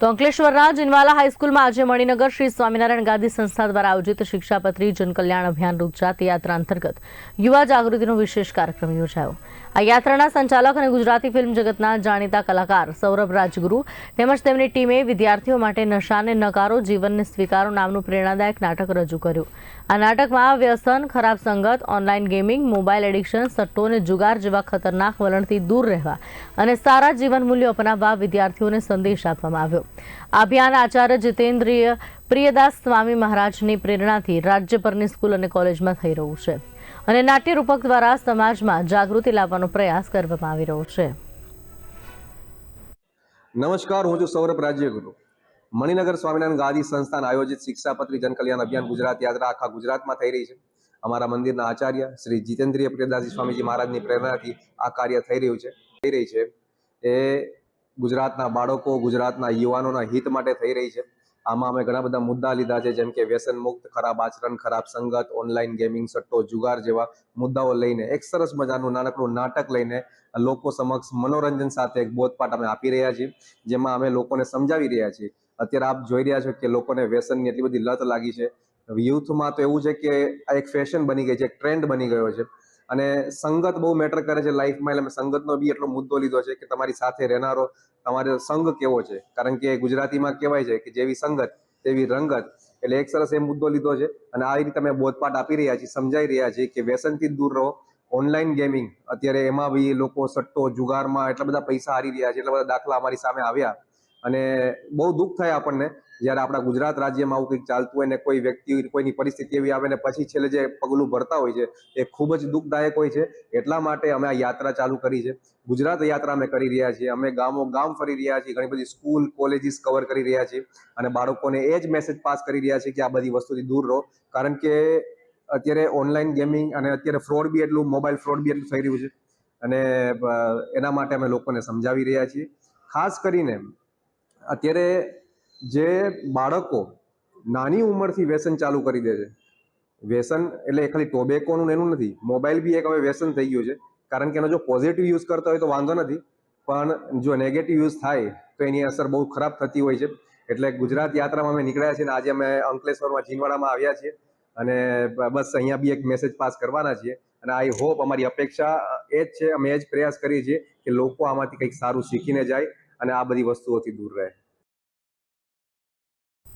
તો અંકલેશ્વરના જિનવાલા હાઈસ્કૂલમાં આજે મણિનગર શ્રી સ્વામિનારાયણ ગાંધી સંસ્થા દ્વારા આયોજિત શિક્ષાપત્રી જનકલ્યાણ અભિયાન રૂપજાત યાત્રા અંતર્ગત યુવા જાગૃતિનો વિશેષ કાર્યક્રમ યોજાયો. આ યાત્રાના સંચાલક અને ગુજરાતી ફિલ્મ જગતના જાણીતા કલાકાર સૌરભ રાજગુરુ તેમજ તેમની ટીમે વિદ્યાર્થીઓ માટે નશાને નકારો, જીવનને સ્વીકારો નામનું પ્રેરણાદાયક નાટક રજૂ કર્યું. આ નાટકમાં વ્યસન, ખરાબ સંગત, ઓનલાઈન ગેમિંગ, મોબાઈલ એડિક્શન, સટ્ટો અને જુગાર જેવા ખતરનાક વલણથી દૂર રહેવા અને સારા જીવન મૂલ્યો અપનાવવા વિદ્યાર્થીઓને સંદેશ આપવામાં આવ્યો. અભિયાન આચાર્ય જીતેન્દ્રિય પ્રિયદાસ સ્વામી મહારાજની પ્રેરણાથી રાજ્યભરની સ્કૂલ અને કોલેજમાં થઈ રહ્યું છે અને નાટ્યરૂપક દ્વારા સમાજમાં જાગૃતિ લાવવાનો પ્રયાસ કરવામાં આવી રહ્યો છે. નમસ્કાર, હું છું સૌરભ રાજ્યગુરુ. મણિનગર સ્વામિનારાયણ ગાદી સંસ્થાન આયોજિત શિક્ષાપત્રી જનકલ્યાણ અભિયાન ગુજરાત યાત્રા આખા ગુજરાતમાં થઈ રહી છે. અમારા મંદિરના આચાર્ય શ્રી જીતેન્દ્રિય પ્રિયદાસજી સ્વામીજી મહારાજની પ્રેરણાથી આ કાર્ય થઈ રહ્યું છે. થઈ રહી છે. એ ગુજરાતના બાળકો, ગુજરાતના યુવાનોના હિત માટે થઈ રહી છે. આમાં અમે ઘણા બધા મુદ્દા લીધા છે, જેમ કે વ્યસન મુક્ત, ખરાબ આચરણ, ખરાબ સંગત ઓનલાઈન ગેમિંગ સટ્ટો, જુગાર જેવા મુદ્દાઓ લઈને એક સરસ મજાનું નાનકડું નાટક લઈને લોકો સમક્ષ મનોરંજન સાથે એક બોધપાઠ અમે આપી રહ્યા છીએ, જેમાં અમે લોકોને સમજાવી રહ્યા છીએ. અત્યારે આપ જોઈ રહ્યા છો કે લોકોને વ્યસનની એટલી બધી લત લાગી છે. યુથમાં તો એવું છે કે આ એક ફેશન બની ગઈ છે, એક ટ્રેન્ડ બની ગયો છે. અને સંગત બહુ મેટર કરે છે લાઈફમાં એટલે મેં સંગતનો બી એટલો મુદ્દો લીધો છે કે તમારી સાથે રહેનારો, તમારો સંગ કેવો છે? કારણ કે ગુજરાતીમાં કહેવાય છે કે જેવી સંગત, તેવી રંગત. એટલે એક સરસ એ મુદ્દો લીધો છે. અને આ રીતે અમે બોધપાઠ આપી રહ્યા છીએ, સમજાઈ રહ્યા છીએ કે વ્યસનથી દૂર રહો. ઓનલાઈન ગેમિંગ અત્યારે એમાં બી લોકો સટ્ટો, જુગારમાં, એટલા બધા પૈસા હારી રહ્યા છે, એટલા બધા દાખલા અમારી સામે આવ્યા. અને બહુ દુઃખ થાય આપણને જ્યારે આપણા ગુજરાત રાજ્યમાં આવું કંઈક ચાલતું હોય ને કોઈ વ્યક્તિ કોઈની પરિસ્થિતિ એવી આવે ને પછી છેલ્લે જે પગલું ભરતા હોય છે, એ ખૂબ જ દુઃખદાયક હોય છે. એટલા માટે અમે આ યાત્રા ચાલુ કરી છે. ગુજરાત યાત્રા અમે કરી રહ્યા છીએ. અમે ગામો ગામ ફરી રહ્યા છીએ. ઘણી બધી સ્કૂલ, કોલેજીસ કવર કરી રહ્યા છીએ. અને બાળકોને એ જ મેસેજ પાસ કરી રહ્યા છીએ કે આ બધી વસ્તુથી દૂર રહો. કારણ કે અત્યારે ઓનલાઈન ગેમિંગ અને અત્યારે ફ્રોડ બી એટલું મોબાઈલ ફ્રોડ બી એટલું થઈ રહ્યું છે. અને એના માટે અમે લોકોને સમજાવી રહ્યા છીએ. ખાસ કરીને અત્યારે જે બાળકો નાની ઉંમરથી વ્યસન ચાલુ કરી દે છે. વ્યસન એટલે ખાલી ટોબેકોનું એનું નથી. મોબાઈલ બી એક હવે વ્યસન થઈ ગયું છે. કારણ કે એનો જો પોઝિટિવ યુઝ કરતા હોય તો વાંધો નથી. પણ જો નેગેટિવ યુઝ થાય તો એની અસર બહુ ખરાબ થતી હોય છે. એટલે ગુજરાત યાત્રામાં અમે નીકળ્યા છીએ અને આજે અમે અંકલેશ્વરમાં જીનવાડામાં આવ્યા છીએ. અને બસ અહીંયા બી એક મેસેજ પાસ કરવાના છીએ. અને આઈ હોપ અમારી અપેક્ષા એ જ છે. અમે એ જ પ્રયાસ કરીએ છીએ કે લોકો આમાંથી કંઈક સારું શીખીને જાય. અને આ બધી વસ્તુઓથી દૂર રહે.